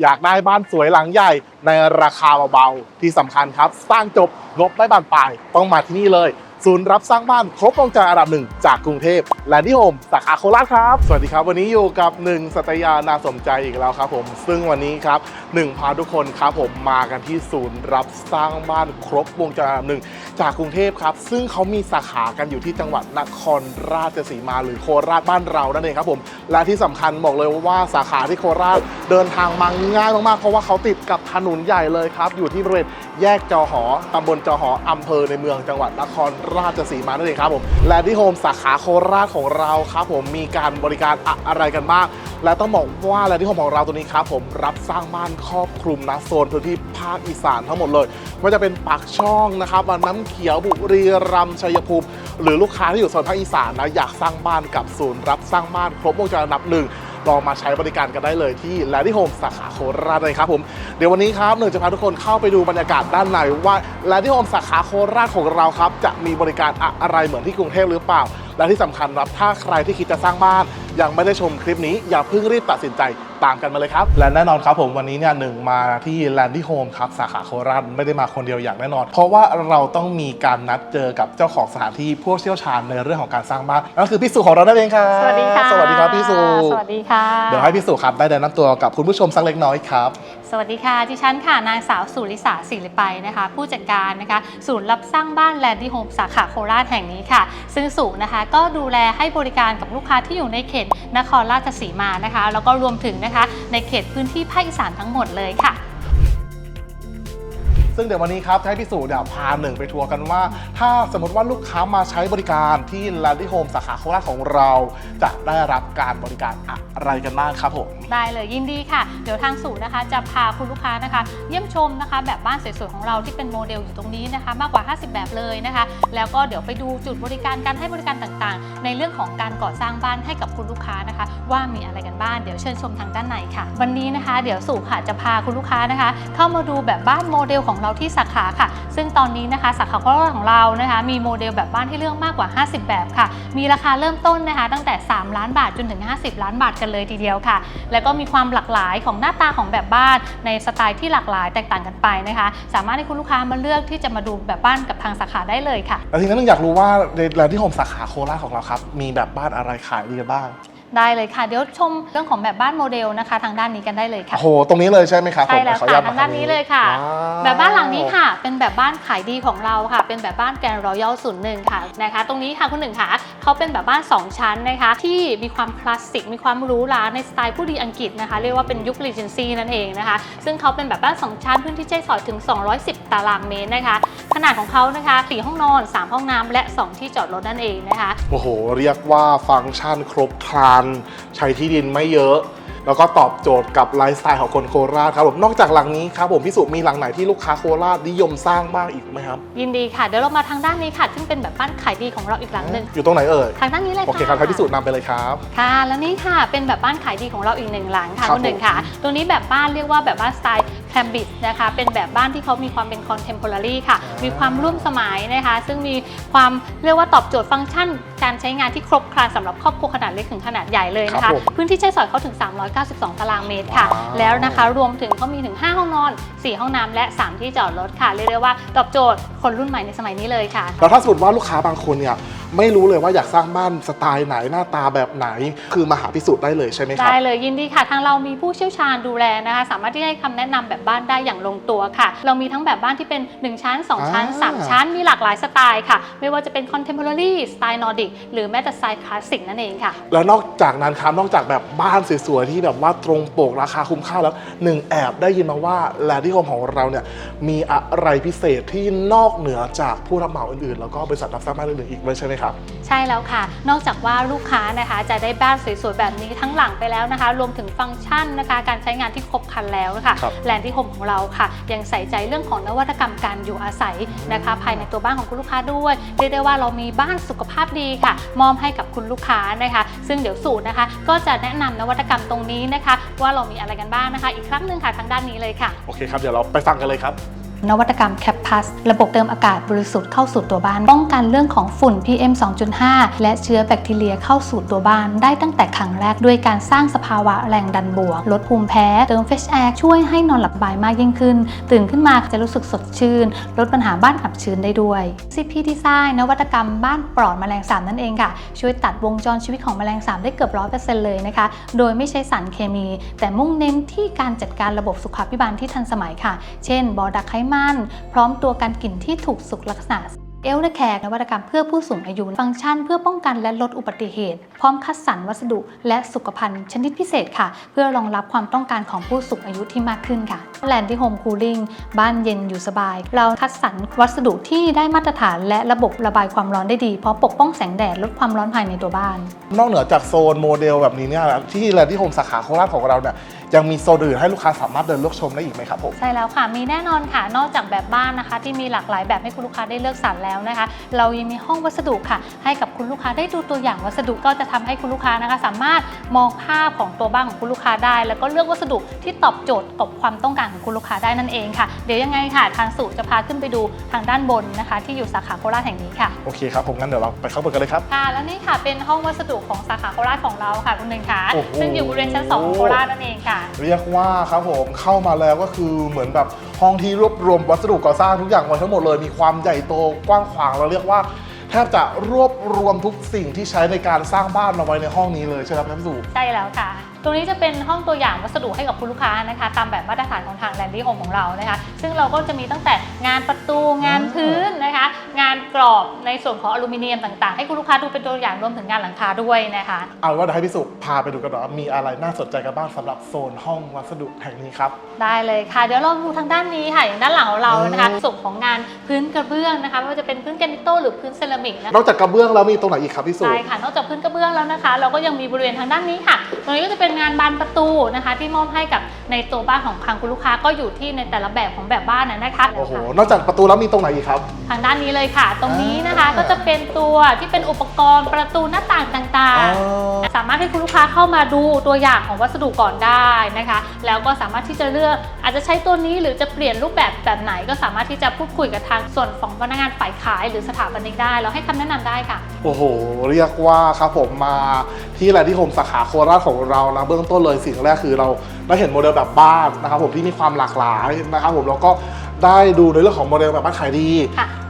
อยากได้บ้านสวยหลังใหญ่ในราคาเบาๆ ที่สำคัญครับ สร้างจบงบไม่บานปลาย ต้องมาที่นี่เลย ศูนย์รับสร้างบ้านครบวงจรอันดับหนึ่งจากกรุงเทพและที่โฮมสาขาโคราชครับ สวัสดีครับ วันนี้อยู่กับหนึ่งสัตยานาสมใจอีกแล้วครับผม ซึ่งวันนี้ครับ หนึ่งพาทุกคนครับผมมากันที่ศูนย์รับสร้างบ้านครบวงจรอันดับหนึ่งจากกรุงเทพครับ ซึ่งเขามีสาขากันอยู่ที่จังหวัดนครราชสีมาหรือโคราชบ้านเรานั่นเองครับผมและที่สำคัญบอกเลยว่าสาขาที่โคราชเดินทางมาง่ายมากๆเพราะว่าเขาติดกับถนนใหญ่เลยครับ อยู่ที่บริเวณแยกจอหอตำบลจอหออำเภอในเมืองจังหวัดนครราชสีมานั่นเองครับผมและที่โฮมสาขาโคราชของเราครับผมมีการบริการอะไรกันบ้าง และต้องบอกว่าและที่โฮมของเราตัวนี้ครับผมรับสร้างบ้านครอบคลุมนะโซนพื้นที่ภาคอีสานทั้งหมดเลยไม่ว่าจะเป็นปากช่องนะครับน้ำเขียวบุรีรัมย์ชัยภูมิ หรือลูกค้าที่อยู่โซนภาคอีสานนะอยากสร้างบ้านกับศูนย์รับสร้างบ้านครบวงจรอันดับหนึ่งลองมาใช้บริการกันได้เลยที่แลนดี้โฮมสาขาโคราชเลยครับผมเดี๋ยววันนี้ครับหนึ่งจะพาทุกคนเข้าไปดูบรรยากาศด้านในว่าแลนดี้โฮมสาขาโคราชของเราครับจะมีบริการอะไรเหมือนที่กรุงเทพหรือเปล่า และที่สำคัญครับถ้าใครที่คิดจะสร้างบ้านยังไม่ได้ชมคลิปนี้อย่าเพิ่งรีบตัดสินใจตามกันมาเลยครับ และแน่นอนครับผมวันนี้เนี่ยหนึ่งมาที่แลนดี้โฮมครับสาขาโคราชไม่ได้มาคนเดียวอย่างแน่นอน เพราะว่าเราต้องมีการนัดเจอกับเจ้าของสถานที่ผู้เชี่ยวชาญในเรื่องของการสร้างบ้านนั่นก็คือพี่สุของเรานั่นเองครับสวัสดีค่ะ สวัสดีครับพี่สุสวัสดีค่ะ เดี๋ยวให้พี่สุครับได้แนะนำตัวกับคุณผู้ชมสักเล็กน้อยครับสวัสดีค่ะดิฉันค่ะนางสาวสุริสาศิริไปนะคะ ผู้จัดการนะคะ ศูนย์รับสร้างบ้านแลนดี้โฮมสาขาโคราชแห่งนี้ค่ะ ซึ่งสุนะคะก็ดูแลให้บริการกับลูกค้าที่อยู่ในเขตนครราชสีมานะคะ แล้วก็รวมถึงนะคะ ในเขตพื้นที่ภาคอีสานทั้งหมดเลยค่ะ ซึ่งเดี๋ยววันนี้ครับให้พี่สุเดี๋ยวพาหนึ่งไปทัวร์กันว่า ถ้าสมมติว่าลูกค้ามาใช้บริการที่ l a n d y Home สาขาโคราชของเรา จะได้รับการบริการอะไรกันบ้างครับผม ได้เลยยินดีค่ะ เดี๋ยวทางศูนนะคะ จะพาคุณลูกค้านะคะ เยี่ยมชมนะคะ แบบบ้านสวยๆของเราที่เป็นโมเดลอยู่ตรงนี้นะคะ มากกว่า 50 แบบเลยนะคะ แล้วก็เดี๋ยวไปดูจุดบริการการให้บริการต่างๆ ในเรื่องของการก่อสร้างบ้านให้กับคุณลูกค้านะคะ ว่ามีอะไรกันบ้างเดี๋ยวเชิญชมทางด้านในค่ะ วันนี้นะคะ เดี๋ยวสู่ค่ะจะพาคุณลูกค้านะคะ เข้ามาดูแบบบ้านโมเดลของเราที่สาขาค่ะ ซึ่งตอนนี้นะคะสาขาโคราชของเรานะคะมีโมเดลแบบบ้านที่เลือกมากกว่า 50 แบบค่ะ มีราคาเริ่มต้นนะคะ ตั้งแต่ 3 ล้านบาทจนถึง 50 ล้านบาทกันเลยทีเดียวค่ะ แล้วก็มีความหลากหลายของหน้าตาของแบบบ้าน ในสไตล์ที่หลากหลายแตกต่างกันไปนะคะ สามารถให้คุณลูกค้ามาเลือกที่จะมาดูแบบบ้านกับทางสาขาได้เลยค่ะ แล้วทีนี้นึงอยากรู้ว่าใน l a n d y Home สาขาโคราชของเราครับมีแบบบ้านอะไรขายดีกันบ้าง ได้เลยค่ะ เดี๋ยวชมเรื่องของแบบบ้านโมเดลนะคะ ทางด้านนี้กันได้เลยค่ะ โอ้โห ตรงนี้เลยใช่ไหมครับผมใช่แล้วขออนุญาค่ะตทางด้านนี้เลยค่ะว้วแบบบ้านหลังนี้ค่ะ เป็นแบบบ้านขายดีของเราค่ะ เป็นแบบบ้านแกรนด์รอยัลศูนย์หนึ่งค่ะนะคะ ตรงนี้ค่ะคุณหนึ่งค่ะเขาเป็นแบบบ้าน 2 ชั้นนะคะ ที่มีความคลาสสิก มีความหรูหราในสไตล์ผู้ดีอังกฤษนะคะ เรียกว่าเป็นยุครีเจนซีนั่นเองนะคะ ซึ่งเขาเป็นแบบบ้าน 2 ชั้นพื้นที่ใช้สอยถึง 210 ตารางเมตรนะคะ ขนาดของเขานะคะ4ห้องนอน 3 ห้องน้ำและ 2 ที่จอดรถนั่นเองนะคะ โอ้โห เรียกว่าฟังก์ชันครบครันใช้ที่ดินไม่เยอะแล้วก็ตอบโจทย์กับไลฟ์สไตล์ของคนโคราชครับผมนอกจากหลังนี้ครับผมพี่สุมีหลังไหนที่ลูกค้าโคราชนิยมสร้างบ้างอีกไหมครับยินดีค่ะเดี๋ยวเรามาทางด้านนี้ค่ะ ซึ่งเป็นแบบบ้านขายดีของเราอีกหลังหนึ่งอยู่ตรงไหนเอ่ยทางด้านนี้เลยโอค่ะเคครับให้พี่สุนำไปเลยครับค่ะแล้วนี่ค่ะเป็นแบบบ้านขายดีของเราอีกหนึ่งหลังค่ะครับคุณหนึ่งค่ะ ตรงนี้แบบบ้านเรียกว่าแบบบ้านสไตล์แคมบิดนะคะเป็นแบบบ้านที่เขามีความเป็นคอนเทมพอรารีค่ะอ่ามีมีความร่วมสมัยนะคะ ซึ่งมีความเรียกว่าตอบโจทย์ฟังก์ชัน การใช้งานที่ครบครันสำหรับครอบครัวขนาดเล็กถึงขนาดใหญ่เลยนะครัคะบผมพื้นที่ใช้สอยเขาถึง392 ตารางเมตรค่ะว้าวแล้วนะคะรวมถึงเขามีถึง 5 ห้องนอน 4 ห้องน้ำและ 3 ที่จอดรถค่ะ เรียกได้ว่าตอบโจทย์คนรุ่นใหม่ในสมัยนี้เลยค่ะ แล้วถ้าสมมติว่าลูกค้าบางคนเนี่ย ไม่รู้เลยว่าอยากสร้างบ้านสไตล์ไหนหน้าตาแบบไหน คือมาหาพิสูจน์ได้เลยใช่ไหมครับได้เลยยินดีค่ะ ทางเรามีผู้เชี่ยวชาญดูแลนะคะ สามารถที่ให้คำแนะนำแบบบ้านได้อย่างลงตัวค่ะ เรามีทั้งแบบบ้านที่เป็น 1 ชั้น 2 ชั้นอ่า3ชั้นมีหลากหลายสไตล์ค่ะ ไม่ว่าจะเป็น contemporary สไตล์นอร์ดิกหรือแม้แต่สไตล์คลาสสิกนั่นเองค่ะ แล้วนอกจากนั้นครับนอกจากแบบบ้านสวยๆที่แบบว่าตรงปกราคาคุ้มค่าแล้วหนึ่งแอบได้ยินมาว่าแลนดี้โฮมของเราเนี่ยมีอะไรพิเศษที่นอกเหนือจากผู้รับเหมาอื่นๆ แล้วก็บริษัทรับสร้างบ้านอื่นๆอีกด้วยใช่ไหมครับ ใช่แล้วค่ะ นอกจากว่าลูกค้านะคะ จะได้บ้านสวยๆแบบนี้ทั้งหลังไปแล้วนะคะ รวมถึงฟังก์ชันนะคะ การใช้งานที่ครบครันแล้วนะคะครับ แลนด์ที่โฮมของเราค่ะ ยังใส่ใจเรื่องของนวัตกรรมการอยู่อาศัยนะคะ ภายในตัวบ้านของคุณลูกค้าด้วยเรียกได้ว่าเรามีบ้านสุขภาพดีค่ะ มอบให้กับคุณลูกค้านะคะ ซึ่งเดี๋ยวสูตรนะคะ ก็จะแนะนำนวัตกรรมตรงนี้นะคะ ว่าเรามีอะไรกันบ้างนะคะ อีกครั้งหนึ่งค่ะทางด้านนี้เลยค่ะ โอเคครับ เดี๋ยวเราไปฟังกันเลยครับ นวัตกรรมแคปพัสระบบเติมอากาศบริสุทธิ์เข้าสู่ตัวบ้าน ป้องกันเรื่องของฝุ่น PM 2.5 และเชื้อแบคทีเรียเข้าสู่ตัวบ้าน ได้ตั้งแต่ครั้งแรกด้วยการสร้างสภาวะแรงดันบวก ลดภูมิแพ้ เติมเฟชแอร์ช่วยให้นอนหลับสบายมากยิ่งขึ้น ตื่นขึ้นมาจะรู้สึกสดชื่น ลดปัญหาบ้านอับชื้นได้ด้วย CP Design นวัตกรรมบ้านปลอดแมลงสาบนั่นเองค่ะ ช่วยตัดวงจรชีวิตของแมลงสาบได้เกือบร้อยเปอร์เซ็นต์เลยนะคะ โดยไม่ใช้สารเคมี แต่มุ่งเน้นที่การจัดการระบบสุขาภิบาลที่ทันสมัยค่ะ เช่นบอดักไขมัน พร้อมตัวการกลิ่นที่ถูกสุขลักษณะเอลเดแคร์นวัตกรรมเพื่อผู้สูงอายุ ฟังก์ชันเพื่อป้องกันและลดอุบัติเหตุ พร้อมคัดสรรวัสดุและสุขภัณฑ์ชนิดพิเศษค่ะ เพื่อรองรับความต้องการของผู้สูงอายุที่มากขึ้นค่ะแลนดี้โฮมคูลิ่งบ้านเย็นอยู่สบาย เราคัดสรรวัสดุที่ได้มาตรฐานและระบบระบายความร้อนได้ดีเพราะปกป้องแสงแดดลดความร้อนภายในตัวบ้าน นอกเหนือจากโซนโมเดลแบบนี้เนี่ยที่แลนดี้โฮมสาขาโคราชของเราเนี่ย ยังมีโซนอื่นให้ลูกค้าสามารถเดินเลือกชมได้อีกไหมครับผมใช่แล้วค่ะมีแน่นอนค่ะ นอกจากแบบบ้านนะคะ ที่มีหลากหลายแบบให้คุณลูกค้าได้เลือกสรรแล้วนะคะ เรายังมีห้องวัสดุค่ะ ให้กับคุณลูกค้าได้ดูตัวอย่างวัสดุก็จะทำให้คุณลูกค้านะคะ สามารถมองภาพของตัวบ้านของคุณลูกค้าได้ แล้วก็เลือกวัสดุที่ตอบโจทย์กับความต้องการของคุณลูกค้าได้นั่นเองค่ะเดี๋ยวยังไงค่ะ ทางสูจะพาขึ้นไปดูทางด้านบนนะคะ ที่อยู่สาขาโคราชแห่งนี้ค่ะโอเคครับผมงั้นเดี๋ยวเราไปเข้าเปิดกันเลยครับค่ะแล้วนี่ค่ะเป็นห้องวัสดุของสาขาโคราชของเราค่ะคุณหนึ่งค่ะโอ้โหซึ่งอยู่บริเวณชั้นสองของโคราชนั่นเองค่ะเรียกว่าครับผมเข้ามาแล้วก็คือเหมือนแบบห้องที่รวบรวมวัสดุก่อสร้างทุกอย่างไว้ทั้งหมดเลย มีความใหญ่โตกว้างขวางเราเรียกว่าแทบจะรวบรวมทุกสิ่งที่ใช้ในการสร้างบ้านมาไว้ในห้องนี้เลยใช่ไหมครับท่านผู้ชมใช่แล้วค่ะ ตรงนี้จะเป็นห้องตัวอย่างวัสดุให้กับคุณลูกค้านะคะ ตามแบบมาตรฐานของทางแลนดี้โฮมของเรานะคะ ซึ่งเราก็จะมีตั้งแต่งานประตูงานพื้นนะคะ งานกรอบในส่วนของอลูมิเนียมต่างๆ ให้คุณลูกค้าดูเป็นตัวอย่างรวมถึงงานหลังคาด้วยนะคะ เอาเป็นว่าเดี๋ยวให้พี่สุพาไปดูกันหน่อยว่ามีอะไรน่าสนใจกันบ้างสำหรับโซนห้องวัสดุแห่งนี้ครับ ได้เลยค่ะ เดี๋ยวเราดูทางด้านนี้ค่ะอย่างด้านหลังของเรานะคะส่วนของงานพื้นกระเบื้องนะคะไม่ว่าจะเป็นพื้นแกรนิโตหรือพื้นเซรามิกนะคะ นอกจากกระเบื้องแล้วมีตรงไหนอีกครับพี่สุ ใช่ค่ะ นอกจากพื้นกระเบื้องแล้วนะคะ เราก็ยังมีบริเวณทางด้านนี้ค่ะ ตรงนี้ก็จะเป็นงานบานประตูนะคะ ที่มอบให้กับ ในตัวบ้านของทางคุณลูกค้าก็อยู่ที่ในแต่ละแบบของแบบบ้านนะนะคะโอ้โหนอกจากประตูแล้วมีตรงไหนอีกครับ ทางด้านนี้เลยค่ะ ตรงนี้นะคะอ่าก็จะเป็นตัวที่เป็นอุปกรณ์ประตูหน้าต่างต่างอ๋อๆสามารถให้คุณลูกค้าเข้ามาดูตัวอย่างของวัสดุก่อนได้นะคะ แล้วก็สามารถที่จะเลือกอาจจะใช้ตัวนี้หรือจะเปลี่ยนรูปแบบแบบไหนก็สามารถที่จะพูดคุยกับทางส่วนของพนักงานฝ่ายขาย หรือสถาปนิกได้แล้วให้คำแนะนำได้ค่ะ โอ้โห เรียกว่าครับผมมาที่แลนดี้โฮมสาขาโคราชของเรานะเบื้องต้นเลยสิ่งแรกคือเรา ได้เห็นโมเดลแบบบ้านนะครับผมที่มีความหลากหลายนะครับผมแล้วก็ได้ดูในเรื่องของโมเดลแบบบ้านขายดี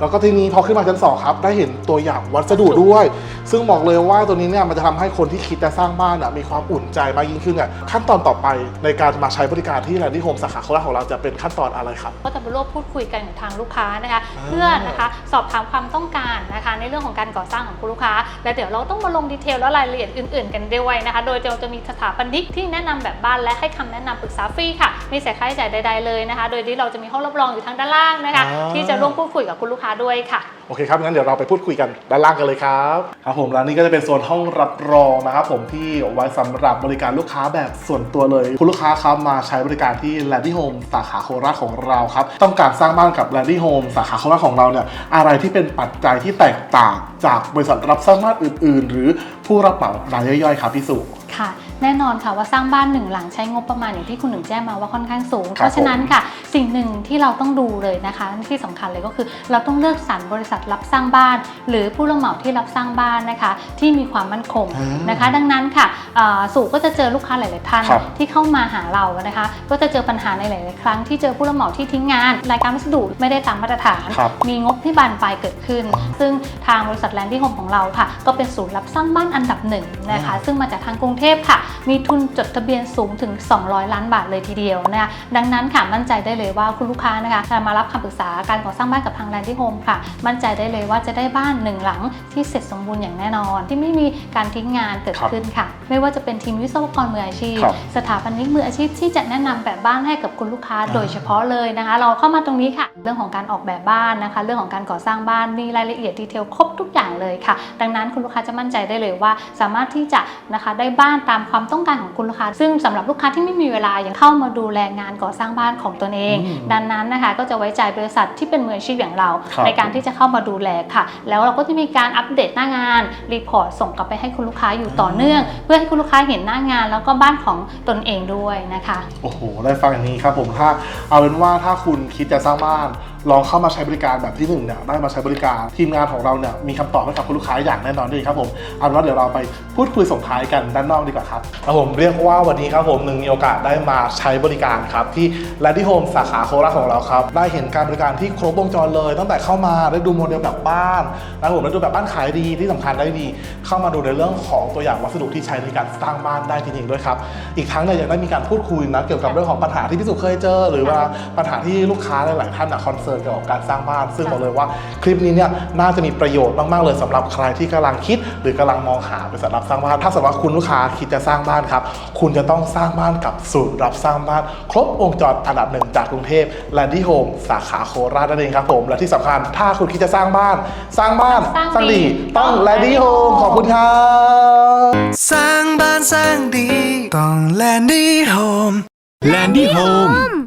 แล้วก็ทีนี้พอขึ้นมาชั้นสองครับ ได้เห็นตัวอย่างวัสดุด้วย ซึ่งบอกเลยว่าตัวนี้เนี่ยมันจะทำให้คนที่คิดจะสร้างบ้านอะมีความอุ่นใจมากยิ่งขึ้นเนี่ยขั้นตอนต่อไปในการมาใช้บริการที่แลนดี้โฮมสาขาโคราชของเราจะเป็นขั้นตอนอะไรครับ ก็จะไปร่วมพูดคุยกันกับทางลูกค้านะคะอ่าเพื่อนะคะสอบถามความต้องการนะคะในเรื่องของการก่อสร้างของคุณลูกค้า และเดี๋ยวเราต้องมาลงดีเทลและรายละเอียดอื่น ๆ กันด้วยนะคะ โดยเราจะมีสถาปนิกที่แนะนำแบบบ้านและให้คำแนะนำปรึกษาฟรีค่ะไม่เสียค่าใช้จ่ายใด ๆเลยนะคะ โดยที่เราจะมีห้องรับรองอยู่ทางด้านล่างนะคะอ่าที่จะร่วมพูดคุยกับคุณลูกค้าด้วยค่ะ โอเคครับงั้นเดี๋ยวเราไปพูดคุยกันด้านล่างกันเลยครับครับผมแล้วนี่ก็จะเป็นโซนห้องรับรองนะครับผมที่ไว้สำหรับบริการลูกค้าแบบส่วนตัวเลย คุณลูกค้าครับมาใช้บริการที่ l a n d y Home สาขาโคราชของเราครับต้องการสร้างบ้านกับ l a n d y Home สาขาโคราชของเราเนี่ยอะไรที่เป็นปัจจัยที่แตกต่างจากบริษัทรับสร้างบ้านอื่น ๆ หรือผู้รับเหมารายย่อยๆ ครับพี่สุค่ะ แน่นอนค่ะว่าสร้างบ้านหนึ่งหลังใช้งบประมาณอย่างที่คุณหนึ่งแจ้งมาว่าค่อนข้างสูงครับเพราะฉะนั้นค่ะ สิ่งหนึ่งที่เราต้องดูเลยนะคะที่สำคัญเลยก็คือ เราต้องเลือกสรรบริษัทรับสร้างบ้าน หรือผู้รับเหมาที่รับสร้างบ้านนะคะ ที่มีความมั่นคงอ่านนะคะ ดังนั้นค่ะอ่าสู่ก็จะเจอลูกค้าหลาย ๆ ท่านครับที่เข้ามาหาเรานะคะ ก็จะเจอปัญหาในหลาย ๆ ครั้งที่เจอผู้รับเหมาที่ทิ้งงาน รายการวัสดุไม่ได้ตามมาตรฐานครับมีงบที่บานปลายเกิดขึ้น ซึ่งทางบริษัทแลนดี้โฮมของเราค่ะ ก็เป็นศูนย์รับสร้างบ้านอันดับหนึ่งนะคะ ซึ่งมาจากทางกรุงเทพค่ะมีทุนจดทะเบียนสูงถึง 200 ล้านบาทเลยทีเดียวนะคะดังนั้นค่ะมั่นใจได้เลยว่าคุณลูกค้านะคะจะมารับคำปรึกษาการก่อสร้างบ้านกับทางแลนดี้โฮมค่ะ มั่นใจได้เลยว่าจะได้บ้านหนึ่งหลังที่เสร็จสมบูรณ์อย่างแน่นอน ที่ไม่มีการทิ้งงานเกิดครับขึ้นค่ะ ไม่ว่าจะเป็นทีมวิศวกรมืออาชีพครับสถาปนิกมืออาชีพที่จะแนะนำแบบบ้านให้กับคุณลูกค้าโดยเฉพาะเลยนะคะ เราเข้ามาตรงนี้ค่ะ เรื่องของการออกแบบบ้านนะคะ เรื่องของการก่อสร้างบ้านมีรายละเอียดดีเทลครบทุกอย่างเลยค่ะ ดังนั้นคุณลูกค้าจะมั่นใจได้เลยว่า สามารถที่จะนะคะได้บ้านตามความความต้องการของคุณลูกค้า ซึ่งสำหรับลูกค้าที่ไม่มีเวลายังเข้ามาดูแลงานก่อสร้างบ้านของตนเองอืมดังนั้นนะคะก็จะไว้ใจบริษัทที่เป็นมืออาชีพอย่างเราครับในการที่จะเข้ามาดูแลค่ะ แล้วเราก็จะมีการอัปเดตหน้างานรีพอร์ตส่งกลับไปให้คุณลูกค้าอยู่ต่อเนื่อง เพื่อให้คุณลูกค้าเห็นหน้างาน แล้วก็บ้านของตนเองด้วยนะคะ โอ้โหได้ฟังอย่างนี้ครับผมถ้าเอาเป็นว่าถ้าคุณคิดจะสร้างบ้าน ลองเข้ามาใช้บริการแบบที่หนึ่งเนี่ยได้มาใช้บริการทีมงานของเราเนี่ยมีคำตอบให้กับคุณลูกค้าอย่างแน่นอนด้วยครับผมเอาเป็นว่าเดี๋ยวเราไปพูดคุยส่งท้ายกันด้านนอกดีกว่าครับครับผมเรียกว่าวันนี้ครับผมหนึ่งมีโอกาสได้มาใช้บริการครับที่แลนดี้โฮมสาขาโคราชของเราครับได้เห็นการบริการที่ครบวงจรเลย ตั้งแต่เข้ามาได้ดูโมเดลแบบบ้านนะครับผมได้ดูแบบบ้านขายดีที่สำคัญได้ดี เข้ามาดูในเรื่องของตัวอย่างวัสดุที่ใช้ในการสร้างบ้านได้จริงๆด้วยครับอีกทั้งเนี่ยยังได้มีการพูดคุยนะเกี่ยวกับเรื่องของปัญหาที่พี่สุเคยเจอ หรือว่าปัญหาที่ลูกค้าหลายๆท่านคอนเซิร์เกี่ยวกับการสร้างบ้าน ซึ่งบอกเลยว่าคลิปนี้เนี่ยน่าจะมีประโยชน์มากๆเลยสำหรับใครที่กำลังคิด หรือกำลังมองหาบริษัทรับสร้างบ้านถ้าสมมติว่าคุณลูกค้าคิดจะสร้างบ้านครับคุณจะต้องสร้างบ้านกับศูนย์รับสร้างบ้าน ครบวงจรอันดับหนึ่งจากกรุงเทพแลนดี้โฮมสาขาโคราชนั่นเองครับผมและที่สำคัญถ้าคุณคิดจะสร้างบ้าน สร้างบ้านสร้างสร้างดีดีต้องต้องแลนดี้โฮมขอบคุณครับสร้างบ้านสร้างดีต้องแลนดี้โฮมแลนดี้โฮม